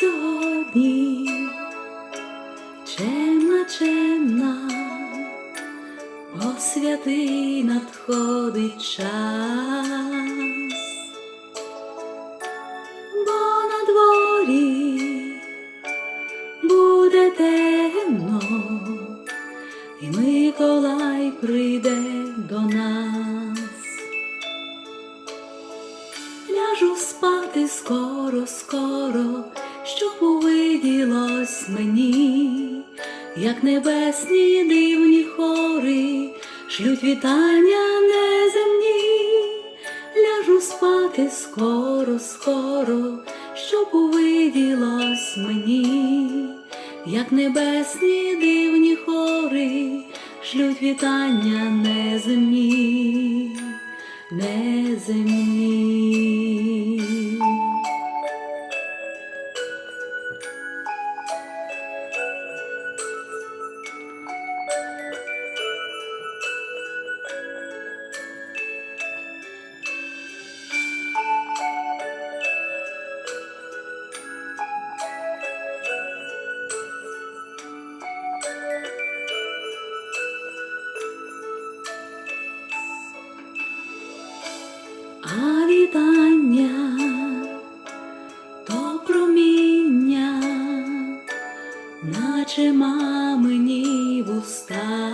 Сьогодні чемна, чемна, бо святий надходить час, бо на дворі буде темно, і Миколай прийде до нас. Ляжу спати скоро, скоро, щоб мені, як небесні дивні хори шлють вітання неземні. Ляжу спати скоро, скоро, щоб увиділось мені, як небесні дивні хори шлють вітання неземні, неземні. А вітання то проміння, наче мамині вуста,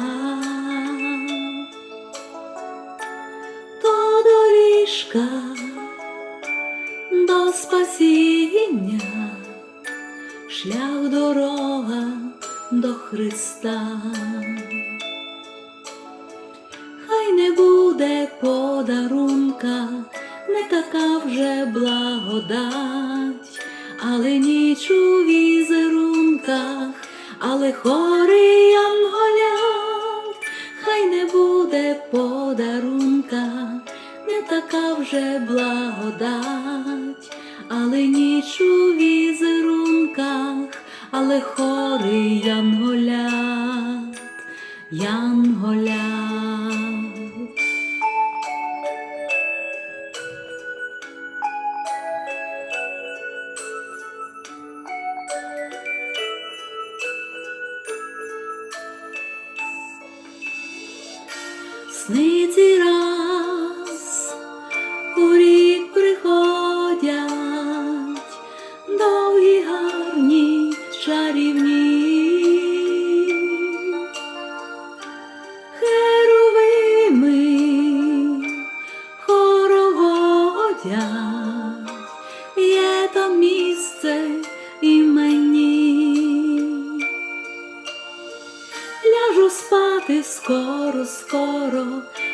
то доріжка до спасіння, шлях дорога до Христа. Хай не буде подарунка, не така вже благодать, але ніч у візерунках, але хори янголят, хай не буде подарунка, не така вже благодать, але ніч у візерунках, але хори янголят, янголят. Сниці раз у рік приходять, довгі гарні чарівні. Херовими хороводять, Ляжу спати скоро, скоро,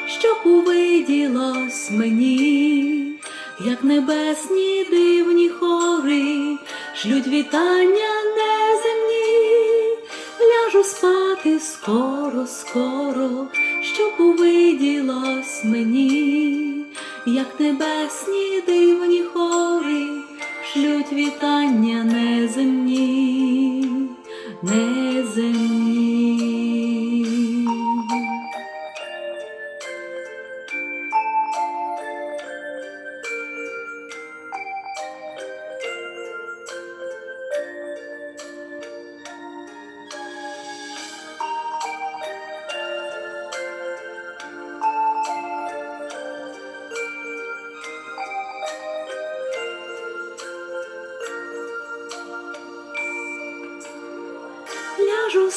щоб увиділось мені, як небесні дивні хори шлють вітання неземні. Ляжу спати скоро, скоро, щоб увиділось мені, як небесні дивні хори шлють вітання неземні, неземні.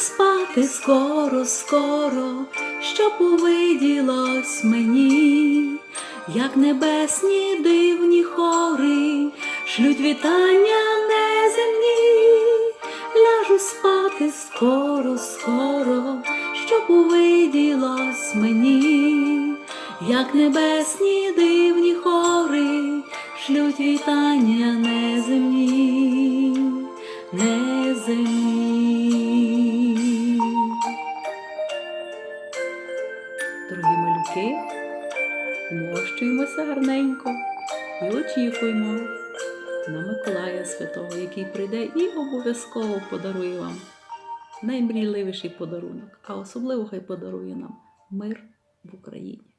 Спати скоро, скоро, щоб увиділось мені, як небесні дивні хори шлють вітання неземні. Ляжу спати скоро, скоро, щоб увиділось мені, як небесні дивні хори шлють вітання неземні, неземні. Дорогі малюки, вмощуємося гарненько і очікуємо на Миколая Святого, який прийде і обов'язково подарує вам наймрійливіший подарунок, а особливо хай подарує нам мир в Україні.